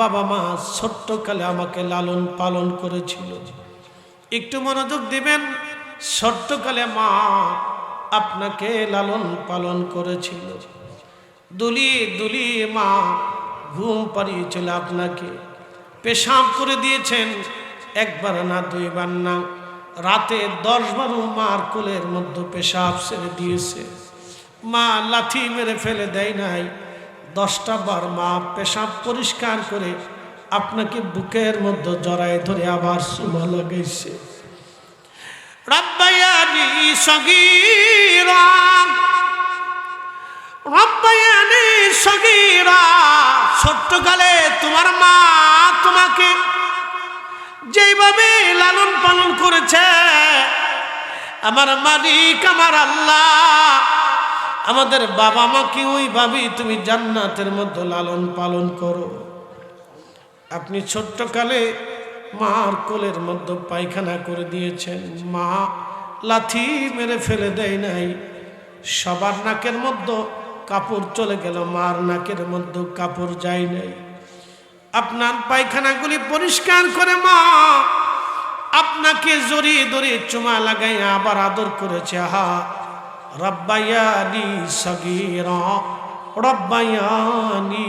বাবা মা ছোট্টকালে আমাকে লালন পালন করেছিল। একটু মনোযোগ দিবেন? ছোট্টকালে মা আপনাকে লালন পালন করেছিল। দুলিয়ে দুলিয়ে মা ঘুম পাড়িয়েছিল আপনাকে পেশাব করে দিয়েছেন। একবার না দুইবার না, রাতে দশ বারো মার কোলের মধ্যে পেশাব ছেড়ে দিয়েছে। মা লাথি মেরে ফেলে দেয় নাই। দশটা বার মা পেশাব পরিষ্কার করে আপনাকে বুকের মধ্যে জড়ায় ধরে আবার সুমা লাগাইছে। রব্বায়ানি সগীরা রব্বায়ানি সগীরা, ছোট্টকালে তোমার মা তোমাকে যেইভাবে লালন পালন করেছে, আমার মালিক, আমার আল্লাহ আমাদের বাবা মা মাকে ওইভাবেই তুমি জান্নাতের মধ্যে লালন পালন করো। আপনি ছোট্টকালে মার কোলের মধ্যে পায়খানা করে দিয়েছেন। মা লাথি মেরে ফেলে দেয় নাই। সবার নাকের মধ্যে কাপড় চলে গেল, মার নাকের মধ্যে কাপড় যায় নাই। আপনার পায়খানাগুলি পরিষ্কার করে মা আপনাকে জড়িয়ে ধরিয়ে চুমা লাগাই আবার আদর করেছে। হা রব্বায়ানি সগীর রব্বায়ানি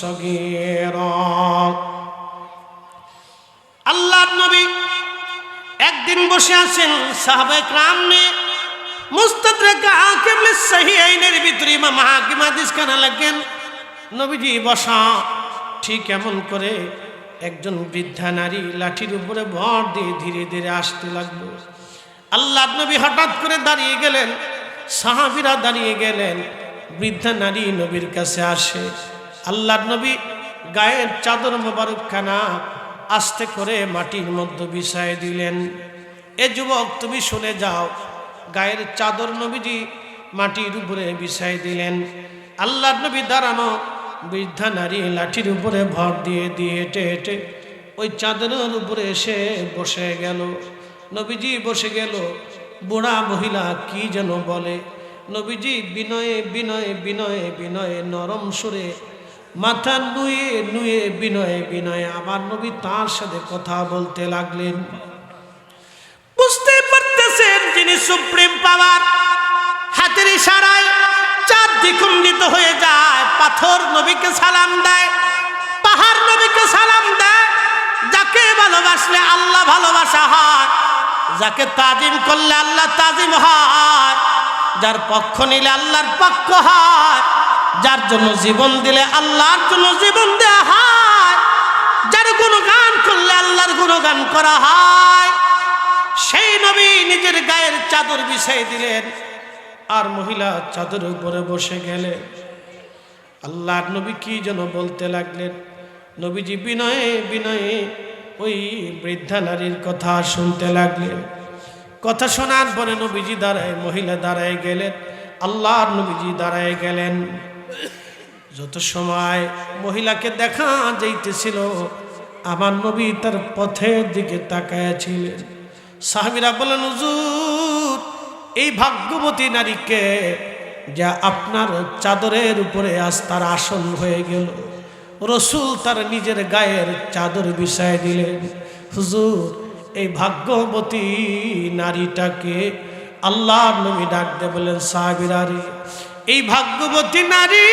সগীর। আল্লাহর নবী একদিন বসে আছেন সাহাবে ক্রাম নিয়ে। মুস্তাদরাক হাকিম সহিহাইনের ভিতরে ইমাম হাকিম হাদিস কানা লাগেন নবীজি বসা, ঠিক এমন করে একজন বৃদ্ধা নারী লাঠির উপরে ভর দিয়ে ধীরে ধীরে আসতে লাগল। আল্লাহ নবী হঠাৎ করে দাঁড়িয়ে গেলেন। সাহাবিরা দাঁড়িয়ে গেলেন। বৃদ্ধা নারী নবীর কাছে আসে। আল্লাহ নবী গায়ের চাদর মোবারকখানা আস্তে করে মাটির মধ্যে বিছায় দিলেন। এ যুবক, তুমি শুনে যাও, গায়ের চাদর নবীজি মাটির উপরে বিছাই দিলেন। আল্লাহ নবী দাঁড়ানো, বৃদ্ধা নারী লাঠির উপরে ভর দিয়ে দিয়ে হেঁটে হেঁটে ওই চাদরের উপরে এসে বসে গেল। নবীজি বসে গেল বুড়া মহিলা কি যেন বলে? নবীজি, বিনয়ে বিনয়ে বিনয়ে বিনয়ে, নরম সুরে মাথা নুয়ে নুয়ে, বিনয়ে বিনয়ে আমার নবী তার সাথে কথা বলতে লাগলেন। বুঝতে পারতেছেন যিনি সুপ্রিম পাওয়ার, হাতের ইশারায় চাঁদ দ্বিখণ্ডিত হয়ে যায়, পাথর নবীকে সালাম দেয়, পাহাড় নবীকে সালাম দেয়, যাকে ভালোবাসলে আল্লাহ ভালোবাসা হয়। যাকে তাজিম করলে আল্লাহ তাজিম হয়, যার পক্ষ নিলে আল্লাহর পক্ষ হয়, যার জন্য জীবন দিলে আল্লাহর জন্য জীবন দেওয়া হয়, যার গুণগান করলে আল্লাহর গুণগান করা হয়, সেই নবী নিজের গায়ের চাদর বিছাই দিলেন, আর মহিলা চাদর উপরে বসে গেলেন আল্লাহর নবী কি যেন বলতে লাগলেন, নবীজি বিনয়ে বিনয়ে ওই বৃদ্ধা নারীর কথা শুনতে লাগলেন কথা শোনার পরে নবীজি দাঁড়ায়, মহিলা দাঁড়ায় গেলেন, আল্লাহর নবীজি দাঁড়ায় গেলেন। যত সময় মহিলাকে দেখা যাইতেছিল আমার নবী তার পথের দিকে তাকায়াছিলেন সাহাবিরা বলেন হুজুর, এই ভাগ্যবতী নারীকে যা আপনার চাদরের উপরে আজ তার আসন হয়ে গেল রসুল তার নিজের গায়ের চাদর বিছায় দিলেন। হুজুর, এই ভাগ্যবতী নারীটাকে আল্লাহ নবী ডাক দে বলেন সাহাবিরারে এই ভাগ্যবতী নারী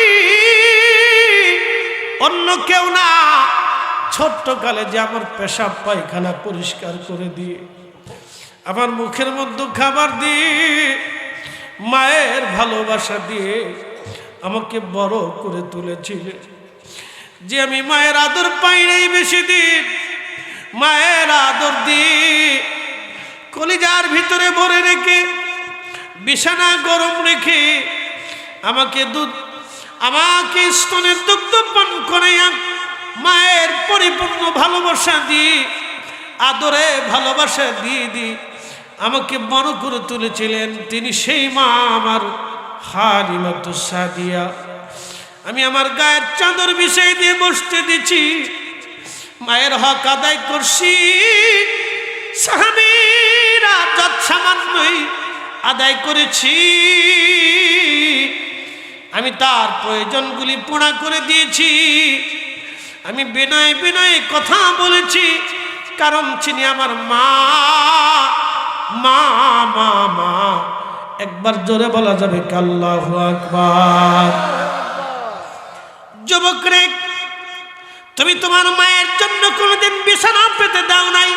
অন্য কেউ না। ছোট্টকালে যে আমার পেশাব পায়খানা পরিষ্কার করে দিয়ে, আমার মুখের মধ্যে খাবার দিয়ে, মায়ের ভালোবাসা দিয়ে আমাকে বড় করে তুলেছিলেন যে আমি মায়ের আদর পাই নাই বেশি দিন, মায়ের আদর দিয়ে কলিজার ভিতরে ভরে রেখে, বিছানা গরম রেখে আমাকে দুধ, আমাকে স্তনের দুগ্ধ পান করাইয়া মায়ের পরিপূর্ণ ভালোবাসা দিয়ে, আদরে ভালোবাসা দিয়ে দি আমাকে বড় করে তুলেছিলেন। তিনি সেই মা আমার হারিমাত সাদিয়া আমি আমার গায়ের চাদর বিষয় দিয়ে বসতে দিচ্ছি। মায়ের হক আদায় করছি। যত সামান্যই আদায় করেছি। আমি তার প্রয়োজনগুলি পোড়া করে দিয়েছি। আমি বিনয় বিনয় কথা বলেছি। কারণ চিনি আমার মা মা মা মা, একবার জোরে বলা যাবে কাল্লাহু আকবার। যুবক রে তুমি তোমার মায়ের জন্য কোনোদিন বিছানা পেতে দাও নাই,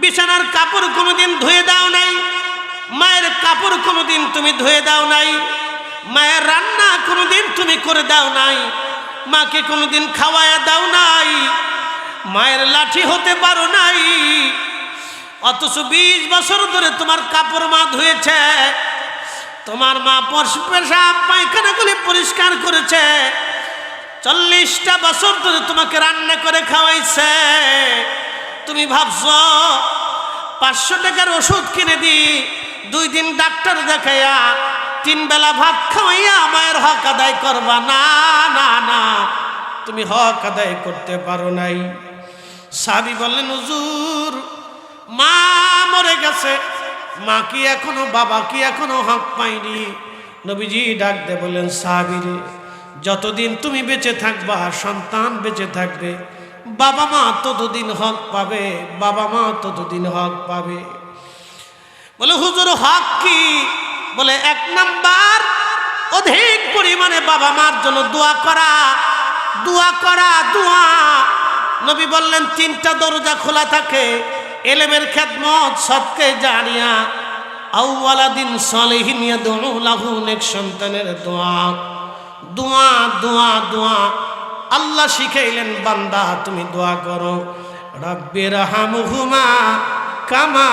বিছানার কাপড় কোনোদিন ধুয়ে দাও নাই, মায়ের কাপড় কোনোদিন তুমি ধুয়ে দাও নাই, মায়ের রান্না কোনোদিন তুমি করে দাও নাই, মাকে কোনোদিন খাওয়ায়া দাও নাই, মায়ের লাঠি হতে পারো নাই, অথচ বিশ বছর ধরে তোমার কাপড় মা ধুয়েছে, তোমার মা পেশাব, পায়খানাগুলি পরিষ্কার করেছে চল্লিশটা বছর ধরে তোমাকে রান্না করে খাওয়াইছে। তুমি ভাবছ, পাঁচশো টাকার ওষুধ কিনে দি, দুই দিন ডাক্তার দেখাইয়া তিন বেলা ভাত খাওয়াইয়া মায়ের হক আদায় করবা। না না না, তুমি হক আদায় করতে পারো নাই। সাবি বললেন, হুজুর, মা মরে গেছে। মা কি এখনও, বাবা কি এখনও হক পাইনি নবীজি ডাক দে বললেন সাবিরে যতদিন তুমি বেঁচে থাকবা, সন্তান বেঁচে থাকবে। বাবা মা ততদিন হক পাবে, বাবা মা ততদিন হক পাবে। বলে, হুজুর, হক কি? বলে, এক নাম্বার, অধিক পরিমাণে বাবা মার জন্য দোয়া করা দোয়া করা, দোয়া। নবী বললেন, তিনটা দরজা খোলা থাকে, এলেমের খেদমত সবকে জানিয়া আউওয়ালা দিন সলেহিন ইয়াদউ লাহু নেক সন্তানের দোয়া। দোয়া দোয়া দোয়া। আল্লাহ শিখাইলেন, বান্দা, তুমি দোয়া করো। রব্বির হামহুমা কামা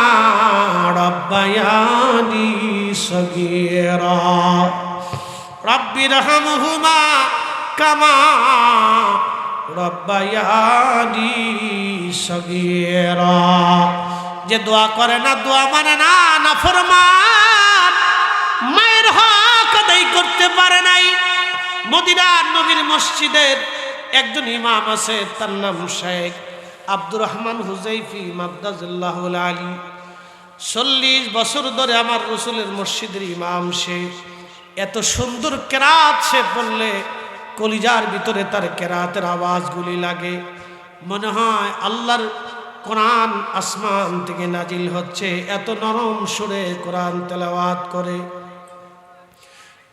রব্বায়ানি সগীরা। রব্বির হামহুমা কামা রব্বায়ানি সগীরা। যে দোয়া করে না, দোয়া মানে না না ফরমান। মায়ের হক আদায় করতে পারে নাই মদিনার নবীর মসজিদের একজন ইমাম আছে, তার নাম শেখ আব্দুর রহমান হুজাইফি মাদ্দাজুল্লাহ আলী চল্লিশ বছর ধরে আমার রসুলের মসজিদের ইমাম সে। এত সুন্দর কেরাত সে বললে কলিজার ভিতরে তার কেরাতের আওয়াজগুলি লাগে। মনে হয় আল্লাহর কোরআন আসমান থেকে নাজিল হচ্ছে, এত নরম সুরে কোরআন তেলাওয়াত করে।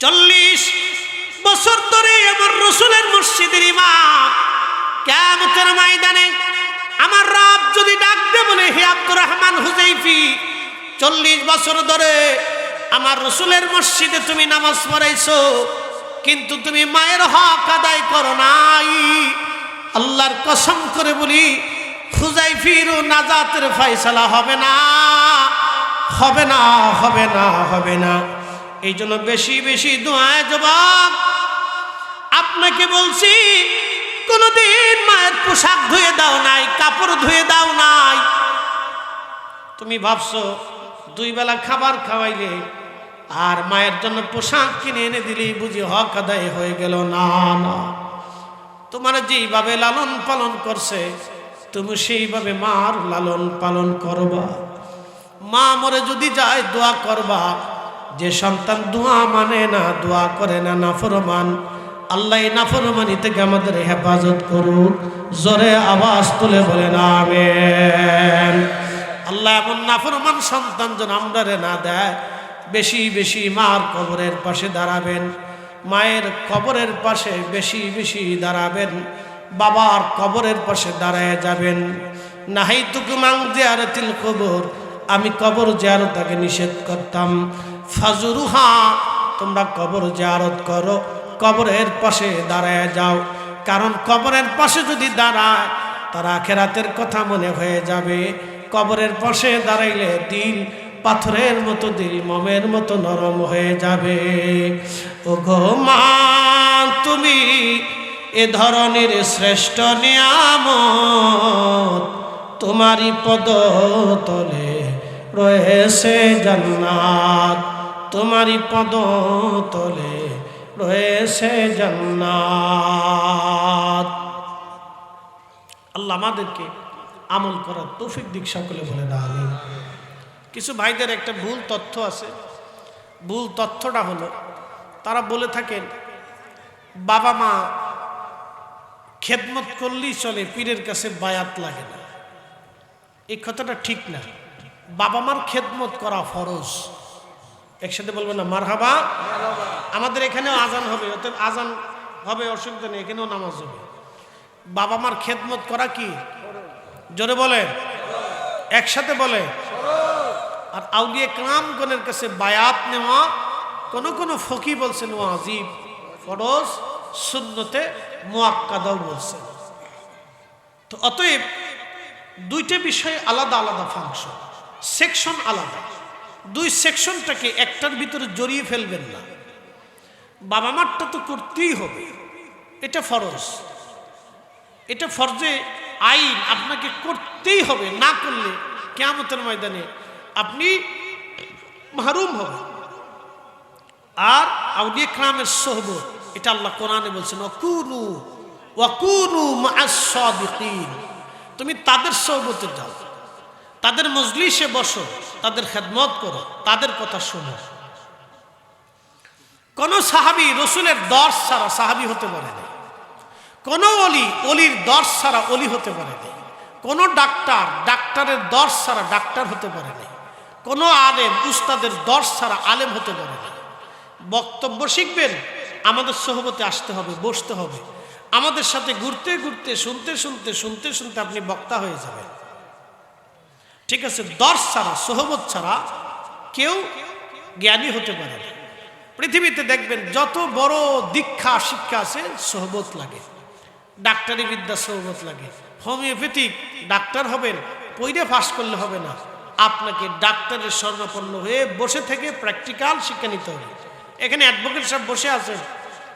চল্লিশ বছর ধরে আমার রসুলের মসজিদের ইমাম। কেমতের ময়দানে আমার রাব যদি ডাকতে বলে, হে আব্দুর রহমান হুজাইফি চল্লিশ বছর ধরে আমার রসুলের মসজিদে তুমি নামাজ পড়াইছো, কিন্তু তুমি মায়ের হক আদায় করো নাই। আল্লাহর কসম করে বলি হুজাইফির নাজাতের ফয়সালা হবে না হবে না হবে না হবে না। এই জন্য বেশি বেশি দোয়ায় জবাব আপনাকে বলছি, কোনোদিন মায়ের পোশাক ধুয়ে দাও নাই, কাপড় ধুয়ে দাও নাই। তুমি ভাবছ, দুই বেলা খাবার খাওয়াইলে আর মায়ের জন্য পোশাক কিনে এনে দিলেই বুঝি হক আদায় হয়ে গেল। না না। তোমার যেইভাবে লালন পালন করছে, তুমি সেইভাবে মার লালন পালন করবা। মা মরে যদি যায়, দোয়া করবা। যে সন্তান দোয়া মানে না, দোয়া করে না না নাফরমান। আল্লাহ নাফরমানি থেকে আমাদের হেফাজত করুক। জোরে আওয়াজ তুলে বলেন, আমেন। আল্লাহ এমন নাফরমান সন্তান যেন আমরা না দেয়। বেশি বেশি মার কবরের পাশে দাঁড়াবেন। মায়ের কবরের পাশে বেশি বেশি দাঁড়াবেন। বাবার কবরের পাশে দাঁড়ায় যাবেন। নাহাই তুকুমাং জিয়ারতিল কবর। আমি কবর জিয়ারতাকে নিষেধ করতাম। ফাজুরুহা, তোমরা কবর জিয়ারত করো। কবরের পাশে দাঁড়ায় যাও। কারণ কবরের পাশে যদি দাঁড়ায়, তারা খেরাতের কথা মনে হয়ে যাবে। কবরের পাশে দাঁড়াইলে দিল পাথরের মতো দিল, মমের মতো নরম হয়ে যাবে। ও গো তুমি এ ধরনের শ্রেষ্ঠ নিয়ামত তোমারই পদ তলে রয়েছে জান্নাত। তোমারই পদ তলে রয়েছে জান্নাত। আল্লাহ আমাদেরকে আমল করার তৌফিক দিক সকলে বলে না কিছু ভাইদের একটা ভুল তথ্য আছে। ভুল তথ্যটা হলো, তারা বলে থাকেন, বাবা মা খেদমত করলেই চলে, পীরের কাছে বায়াত লাগে না। এই কথাটা ঠিক না। বাবা মার খেদমত করা ফরজ। একসাথে বলব না মার হাবা আমাদের এখানেও আজান হবে, অতএব আজান হবে, অসুবিধা নেই, এখানেও নামাজ হবে। বাবা মার খেদমত করা কি? জোরে বলে একসাথে বলে আর আউলিয়ে কামগণের কাছে বায়াত নেওয়া, কোন কোন ফকি বলছেন, ও আজিব, ফরজ, সুন্নতে মোয়াক্কাদাও বলছেন। তো অতএব দুইটা বিষয় আলাদা আলাদা ফাংশন সেকশন আলাদা। দুই সেকশনটাকে একটার ভিতরে জড়িয়ে ফেলবেন না। বাবা মারটা তো করতেই হবে। এটা ফরজ। এটা ফরজে আইন আপনাকে করতেই হবে, না করলে কেয়ামতের ময়দানে আপনি মাহরুম হবেন। আর আউলিয়া ক্রামের সোহবত এটা আল্লাহ কোরআনে বলছেন ওয়াকুনু মাআস-সাদিকিন। তুমি তাদের সোহবতে যাও। তাদের মজলিসে বসো, তাদের খেদমত করো, তাদের কথা শোনো। কোন সাহাবি রসুলের দর্শ ছাড়া সাহাবি হতে পারে না। কোন অলি, অলির দর্শ ছাড়া অলি হতে পারে না। কোন ডাক্তার, ডাক্তারের দর্শ ছাড়া ডাক্তার হতে পারে না। কোন আলেম, উস্তাদের দর্শ ছাড়া আলেম হতে পারে না। বক্তব্য শিখবেন, আমাদের সহবতে আসতে হবে, বসতে হবে। আমাদের সাথে ঘুরতে ঘুরতে, শুনতে শুনতে শুনতে শুনতে আপনি বক্তা হয়ে যাবেন। ঠিক আছে দর্শ ছাড়া সহবত ছাড়া কেউ জ্ঞানী হতে পারে না। পৃথিবীতে দেখবেন, যত বড় দীক্ষা, শিক্ষা আছে সহবত লাগে। ডাক্তারি বিদ্যা সহবত লাগে। হোমিওপ্যাথিক ডাক্তার হবেন, পইরে ফাঁস করলে হবে না। আপনাকে ডাক্তারের স্বর্ণপন্ন হয়ে বসে থেকে প্র্যাকটিক্যাল শিক্ষা নিতে হবে। এখানে অ্যাডভোকেট সব বসে আছেন।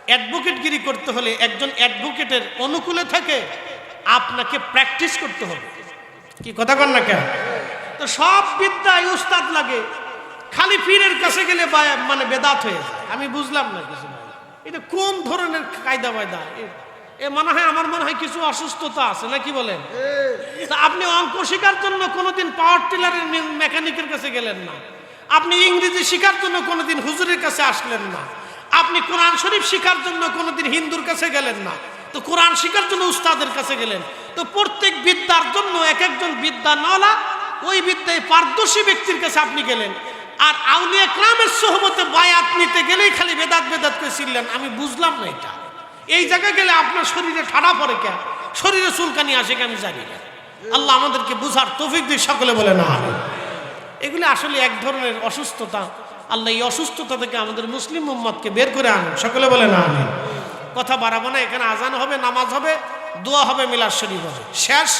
অ্যাডভোকেটগিরি করতে হলে একজন অ্যাডভোকেটের অনুকূলে থাকে আপনাকে প্র্যাকটিস করতে হবে। কি কথা কর না কেন? তো সব বিদ্যায় উস্তাদ লাগে। খালি পীরের কাছে গেলে মানে বেদাত হয়ে যায়। আমি বুঝলাম না কিছু এটা কোন ধরনের কায়দা বায়দা এ- মনে হয় আমার মনে হয় কিছু অসুস্থতা আছে না কি বলেন? আপনি অঙ্ক শেখার জন্য কোনোদিন পাওয়ার টিলারের মেকানিকের কাছে গেলেন না। আপনি ইংরেজি শেখার জন্য কোনোদিন হুজুরের কাছে আসলেন না। আপনি কোরআন শরীফ শেখার জন্য কোনোদিন হিন্দুর কাছে গেলেন না। তো কোরআন শেখার জন্য উস্তাদের কাছে গেলেন। তো প্রত্যেক বিদ্যার জন্য এক একজন বিদ্যা নলা ওই বিদ্যায় পারদর্শী ব্যক্তির কাছে আপনি গেলেন। আর আউলিয়া ক্রামের সহমতে বায়াত নিতে গেলেই খালি বেদাত বেদাত করে ছিলেন। আমি বুঝলাম না এটা। এই জায়গায় গেলে আপনার শরীরে ঠাডা পড়ে কেন? শরীরে চুলকানি আসে কেন আমি জানি না। আল্লাহ আমাদেরকে বুঝার তৌফিক দিয়ে সকলে বলে না এগুলি আসলে এক ধরনের অসুস্থতা। আল্লাহ এই অসুস্থতা থেকে আমাদের মুসলিম মোহাম্মদকে বের করে আনুন। সকলে বলে না আমি কথা বাড়াবো না, এখানে আজান হবে, নামাজ হবে, দোয়া হবে, মিলাদ শরীফ হবে। শেষ।